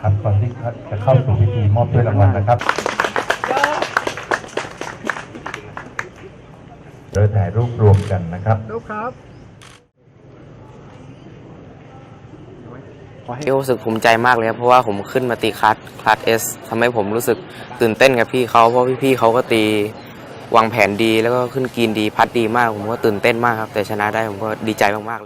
ครับก่อนที่จะเข้าสู่พิธีมอบถ้วยรางวัลนะครับโดยถ่ายรูปรวมกันนะครับครับเที่รู้สึกภูมิใจมากเลยครับเพราะว่าผมขึ้นมาตีคลาสคลาสเอสทำให้ผมรู้สึกตื่นเต้นกับพี่เขาเพราะพี่ๆเขาก็ตีวางแผนดีแล้วก็ขึ้นกรีนดีพัดดีมาก ผมก็ตื่นเต้นมากครับ แต่ชนะได้ผมก็ดีใจมากๆเลย